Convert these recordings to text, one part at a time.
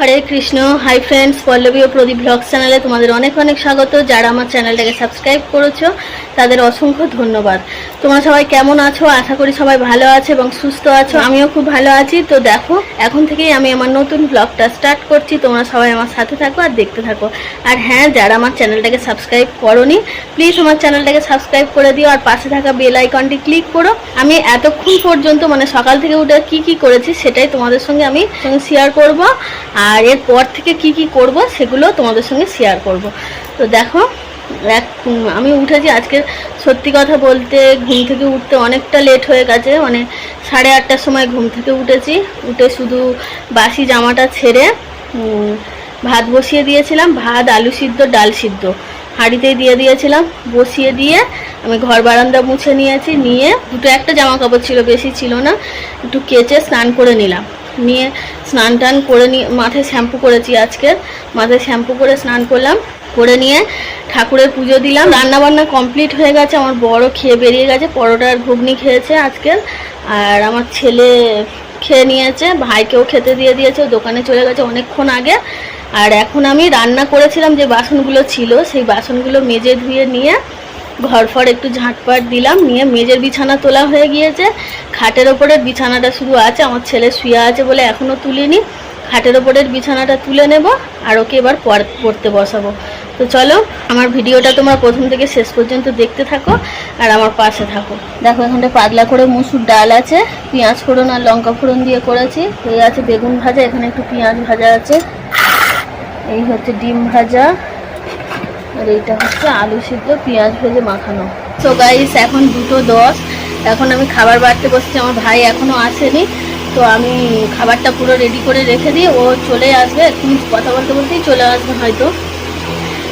হরে Krishna hi friends Pallavi ও Pradip vlog চ্যানেলে তোমাদের অনেক অনেক স্বাগত। যারা আমার চ্যানেলটাকে সাবস্ক্রাইব করেছ, তাদের অসংখ্য ধন্যবাদ। তোমরা সবাই কেমন আছো? আশা করি সবাই ভালো আছে এবং সুস্থ আছো। আমিও খুব ভালো আছি। তো দেখো, এখন থেকেই আমি আমার নতুন ব্লগটা স্টার্ট করছি। তোমরা সবাই আমার সাথে থাকো আর দেখতে থাকো। আর হ্যাঁ যারা আমার চ্যানেলটাকে সাবস্ক্রাইব করনি প্লিজ আমার চ্যানেলটাকে সাবস্ক্রাইব করে দিও। আর পাশে থাকা বেল আইকনটি ক্লিক করো। আমি এতক্ষণ পর্যন্ত মানে সকাল থেকে উঠে কি কি করেছি সেটাই তোমাদের সঙ্গে আমি শেয়ার করব। আর এরপর থেকে কি কি করব সেগুলো তোমাদের সঙ্গে শেয়ার করব। তো দেখো, এক, আমি উঠেছি আজকে সত্যি কথা বলতে ঘুম থেকে উঠতে অনেকটা লেট হয়ে গেছে মানে সাড়ে আটটার সময় ঘুম থেকে উঠেছি, উঠে শুধু বাসি জামাটা ছেড়ে ভাত বসিয়ে দিয়েছিলাম, ভাত, আলু সিদ্ধ, ডাল সিদ্ধ। হাঁড়িতেই দিয়ে দিয়েছিলাম, বসিয়ে দিয়ে আমি ঘর বারান্দা মুছে নিয়েছি, নিয়ে দুটো একটা জামা কাপড় ছিল, বেশি ছিল না, একটু কেচে স্নান করে নিলাম। নিয়ে স্নান টান করে নিয়ে, মাথায় শ্যাম্পু করেছি আজকে। মাথায় শ্যাম্পু করে স্নান করলাম, করে নিয়ে ঠাকুরের পুজো দিলাম। রান্না বান্না কমপ্লিট হয়ে গেছে, আমার বড় খেয়ে বেরিয়ে গেছে পরোটা আর ঘুগনি খেয়েছে আজকে। আর আমার ছেলে খেয়ে নিয়েছে, ভাইকেও খেতে দিয়ে দিয়েছে দোকানে চলে গেছে অনেকক্ষণ আগে। আর এখন আমি রান্না করেছিলাম যে বাসনগুলো ছিল, সেই বাসনগুলো মেজে ধুয়ে নিয়ে ঘর ফর একটু ঝাঁটপাট দিলাম, নিয়ে মেজের বিছানা তোলা হয়ে গিয়েছে। খাটের ওপরের বিছানাটা শুধু আছে, আমার ছেলে শুয়ে আছে বলে এখনও তুলিনি। খাটের ওপরের বিছানাটা তুলে নেব আর ওকে এবার পড়তে বসাবো। তো চলো, আমার ভিডিওটা তোমরা প্রথম থেকে শেষ পর্যন্ত দেখতে থাকো আর আমার পাশে থাকো। দেখো, এখানটা পাতলা করে মুসুর ডাল আছে, পেঁয়াজ ফোড়ন আর লঙ্কা ফোড়ন দিয়ে করেছি। এই আছে বেগুন ভাজা, এখানে একটু পেঁয়াজ ভাজা আছে। এই হচ্ছে ডিম ভাজা। আর এইটা হচ্ছে আলু সিদ্ধ, পেঁয়াজ ভেজে মাখানো। তো গাইস এখন দুটো দশ। এখন আমি খাবার বাড়তে বসছি, আমার ভাই এখনও আসেনি। তো আমি খাবারটা পুরো রেডি করে রেখে দিই। ও চলে আসবে এক্ষুনি কথা বলতে বলতেই চলে আসবে হয়তো।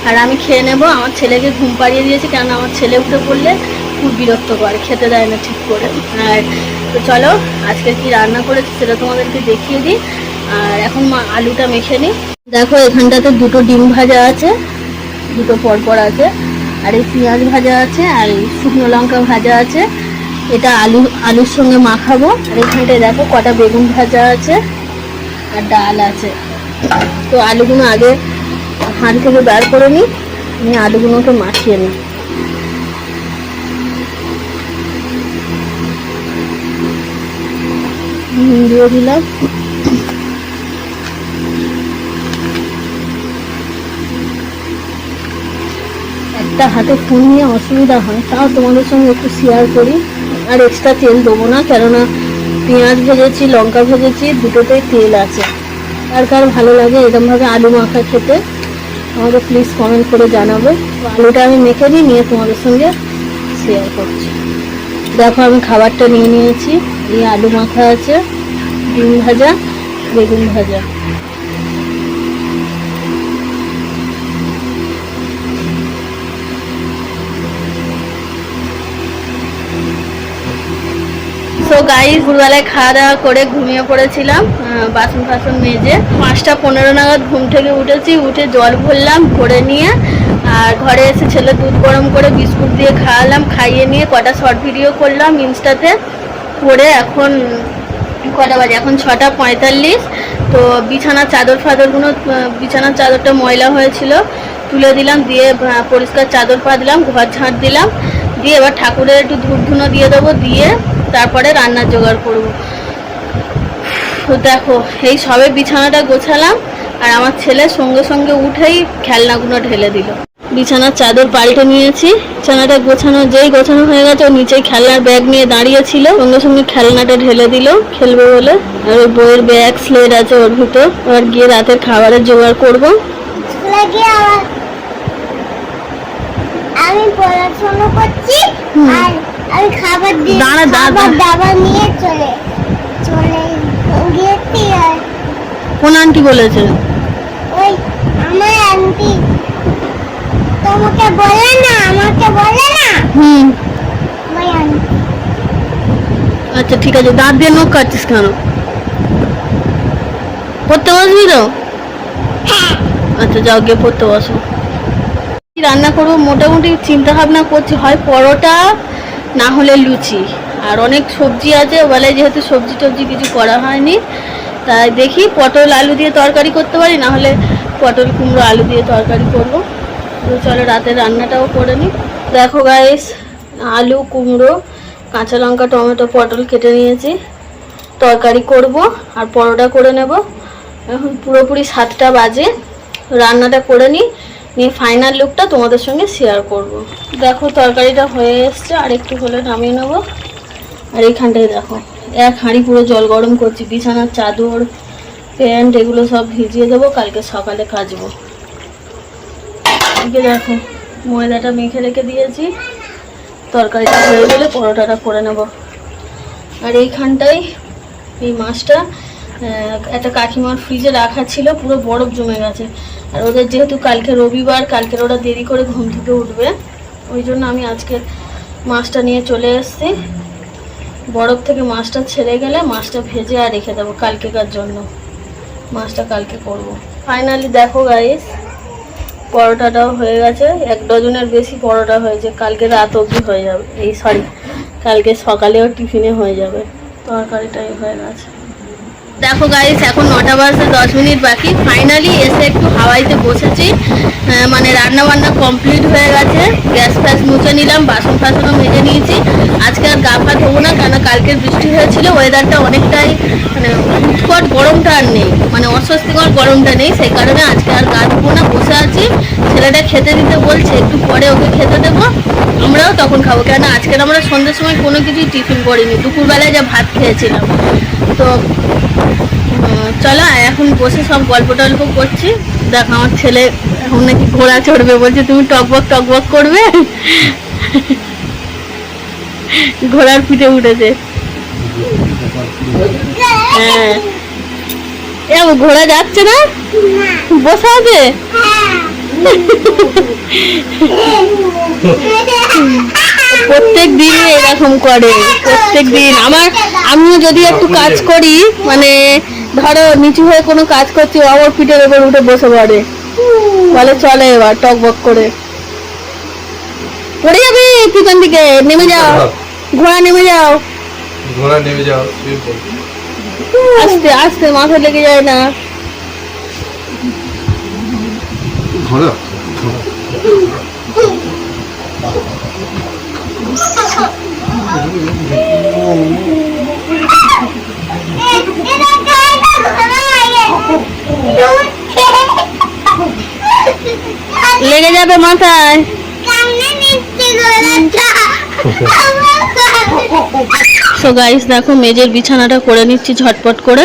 আর আমি খেয়ে নেব। আমার ছেলেকে ঘুম পাড়িয়ে দিয়েছি কেন আমার ছেলে উঠে পড়লে খুব বিরক্ত করে, খেতে দেয় না ঠিক করে। আর তো চলো, আজকে কি রান্না করেছি সেটা তোমাদেরকে দেখিয়ে দিই। আর এখন আলুটা মেখে নিই। দেখো, এখানটাতে দুটো ডিম ভাজা আছে। দুটো পরপর আছে। আর এই পেঁয়াজ ভাজা আছে, আর এই শুকনো লঙ্কা ভাজা আছে। এটা আলু, আলুর সঙ্গে মাখাবো। আর এখানটায় দেখো কটা বেগুন ভাজা আছে আর ডাল আছে। তো আলুগুলো আগে হাঁড়ি থেকে বার করে নিই, নিয়ে আলুগুলোকে মাখিয়ে নিই। দিয়ে দিলাম। একটা হাতে ফোন নিয়ে অসুবিধা হয়, তাও তোমাদের সঙ্গে একটু শেয়ার করি। আর এক্সট্রা তেল দেবো না, কেননা পেঁয়াজ ভেজেছি, লঙ্কা ভেজেছি, দুটোতেই তেল আছে। আর কার ভালো লাগে এরকমভাবে আলু মাখা খেতে, আমাকে প্লিজ কমেন্ট করে জানাবে। আলুটা আমি মেখে নিই নিয়ে তোমাদের সঙ্গে শেয়ার করছি। দেখো, আমি খাবারটা নিয়ে নিয়েছি। এই আলু মাখা আছে, ডিম ভাজা, বেগুন ভাজা। সো গাইস ভোরবেলায় খাওয়া দাওয়া করে ঘুমিয়ে পড়েছিলাম বাসন ফাসন মেজে। পাঁচটা পনেরো নাগাদ ঘুম থেকে উঠেছি, উঠে জল ভরলাম, ভরে নিয়ে, আর ঘরে এসে ছেলে দুধ গরম করে বিস্কুট দিয়ে খাওয়ালাম, খাইয়ে নিয়ে কটা শর্ট ভিডিও করলাম ইনস্টাতে। করে এখন কটা বাজে? এখন ছটা পঁয়তাল্লিশ। তো বিছানার চাদর ফাদরগুলো বিছানার চাদরটা ময়লা হয়েছিল, তুলে দিলাম, দিয়ে পরিষ্কার চাদর পা দিলাম ঘর ঝাঁট দিলাম। দিয়ে এবার ঠাকুরের একটু ধূপ ধুনো দিয়ে দেবো, দিয়ে তারপরে রান্নার জোগাড় করব। তো দেখো এই সবে বিছানাটা গোছালাম আর আমার ছেলে সঙ্গে সঙ্গে উঠেই খেলনাগুলো ঢেলে দিল। বিছানার চাদর পাল্টে নিয়েছি। বিছানাটা গোছানো যেই গোছানো হয়ে গেছে ও নিচেই খেলনার ব্যাগ নিয়ে দাঁড়িয়েছিল। সঙ্গে সঙ্গে খেলনাটা ঢেলে দিল খেলবে বলে। আর ওই বইয়ের ব্যাগ স্লেট আছে ওর ভিতর। এবার গিয়ে রাতের খাবারের জোগাড় করব। আমি পড়াশোনা করছি আর আমি খাবার দিয়ে দাঁড়া, দাঁড়া, দাবার নিয়ে চলে চলে গিয়েছি আর কোন আন্টি বলেছে? ওই আমার আন্টি। তোমাকে বলে না আমাকে বলে না? হুম। ওই আন্টি। আচ্ছা ঠিক আছে। দাঁত দিয়ে নখ কাটছিস কেন? পড়তে বসবি তো? হ্যাঁ। আচ্ছা যাও গিয়ে পড়তে বসো। রান্না করব? মোটামুটি চিন্তা ভাবনা করছি। হয় পরোটা না হলে লুচি। আর অনেক সবজি আছে, বলে যেহেতু সবজি টবজি কিছু করা হয়নি, তাই দেখি পটল, আলু দিয়ে তরকারি করতে পারি, না হলে পটল, কুমড়ো, আলু দিয়ে তরকারি করব। তো চলো রাতের রান্নাটাও করে নিই। দেখো গাইস আলু, কুমড়ো, কাঁচা লঙ্কা, টমেটো, পটল কেটে নিয়েছি। তরকারি করব আর পরোটা করে নেব। এখন পুরোপুরি সাতটা বাজে। রান্নাটা করে নিই। নিয়ে ফাইনাল লুকটা তোমাদের সঙ্গে শেয়ার করব। দেখো, তরকারিটা হয়ে এসছে, আর একটু হলে নামিয়ে নেব। আর এইখানটায় দেখো, এক হাঁড়ি পুরো জল গরম করছি, বিছানার চাদর, প্যান্ট, এগুলো সব ভিজিয়ে দেবো, কালকে সকালে কাচবো। দেখো, ময়দাটা মেখে রেখে দিয়েছি। তরকারিটা হয়ে গেলে পরোটাটা করে নেব। আর এইখানটায়, এই মাছটা একটা কাকিমার ফ্রিজে রাখা ছিল, পুরো বরফ জমে গেছে। আর ওদের যেহেতু কালকে রবিবার, কালকের ওরা দেরি করে ঘুম থেকে উঠবে। ওই জন্য আমি আজকে মাছটা নিয়ে চলে এসেছি। বরফ থেকে মাছটা ছেড়ে গেলে মাছটা ভেজে আর রেখে দেবো কালকেকার জন্য। মাছটা কালকে করব। ফাইনালি দেখো গাইস পরোটাটাও হয়ে গেছে। এক ডজনের বেশি পরোটা হয়েছে। কালকে রাত অবধি হয়ে যাবে। এই সরি কালকে সকালেও টিফিনে হয়ে যাবে। তরকারিটাই হয়ে গেছে। দেখো গাইস এখন নটা বাজতে দশ মিনিট বাকি। ফাইনালি এসে একটু হাওয়াইতে বসেছি। মানে রান্না বান্না কমপ্লিট হয়ে গেছে। গ্যাস নিলাম, বাসন ফাসনও মেজে নিয়েছি। আজকে আর গা ফা ধোবো না কেন কালকের বৃষ্টি হয়েছিল ওয়েদারটা অনেকটাই মানে উৎকট গরমটা আর নেই মানে অস্বস্তিকর গরমটা নেই, সেই কারণে আজকে আর গা ধোবো না, বসে আছি। ছেলেটা খেতে দিতে বলছে, একটু পরে ওকে খেতে দেবো, আমরাও তখন খাব কেন আজকের আমরা সন্ধ্যের সময় কোনো কিছুই টিফিন করিনি, দুপুরবেলায় যা ভাত খেয়েছিলাম। তো চলো, এখন বসে সব গল্প টল্প করছি, দেখো, আমার ছেলে এখন নাকি ঘোড়া চড়বে, বলছে, তুমি টকবক টকবক করবে? ঘোড়ার পিঠে উঠেছে। হ্যাঁ। এ ঘোড়া যাচ্ছে না? বসে আছে? প্রত্যেক দিন এরকম করে, প্রত্যেক দিন। আমার, আমিও যদি একটু কাজ করি মানে ধরো নিচু হয়ে কোনো কাজ করছি আমার পিঠের উপর উঠে বসে পড়ে। বলে চলে এবার টক বক করে। পড়ে যাবে পিছন দিকে নেমে যাও ঘোড়া নেমে যাও ঘোড়া নেমে যাও শুয়ে পড়ো। আস্তে আস্তে মাথা লেগে যায় না ঘোড়া লেগে যাবে মাথায় সো গাইস দেখো, মেজের বিছানাটা করে নিচ্ছি ঝটপট করে।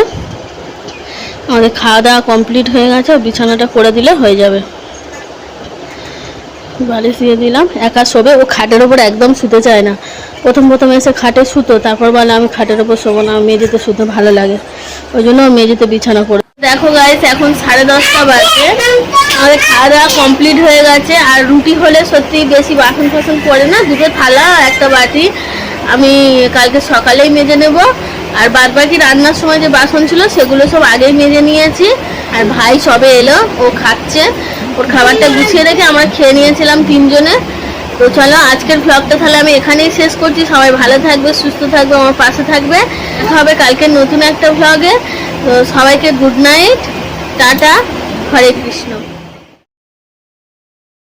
আমাদের খাওয়া দাওয়া কমপ্লিট হয়ে গেছে বিছানাটা করে দিলে হয়ে যাবে। বালিশ দিয়ে দিলাম, একা শোবে, ও খাটের ওপর একদম শুতে চায় না। প্রথম প্রথম এসে খাটে শুতো, তারপর বলে, আমি খাটের ওপর শোবো না মেঝেতে শুতে ভালো লাগে। ওই জন্য মেঝেতে বিছানা করে দেখো গাইস এখন সাড়ে দশটা বাজে। আমাদের খাওয়া দাওয়া কমপ্লিট হয়ে গেছে। আর রুটি হলে সত্যি বেশি বাসন ফাসন পড়ে না, দুটো থালা একটা বাটি। আমি কালকে সকালেই মেজে নেব। আর বাদ বাকি রান্নার সময় যে বাসন ছিল, সেগুলো সব আগেই মেজে নিয়েছি। আর ভাই সবে এলো, ও খাচ্ছে। ওর খাবারটা গুছিয়ে রেখে আমরা খেয়ে নিয়েছিলাম তিনজনে। তো চলো, আজকের ভ্লগটা তাহলে আমি এখানেই শেষ করছি। সবাই ভালো থাকবে, সুস্থ থাকবে, আমার পাশে থাকবে। হবে কালকে নতুন একটা ভ্লগে তো সবাইকে good night tata, Hare Krishna.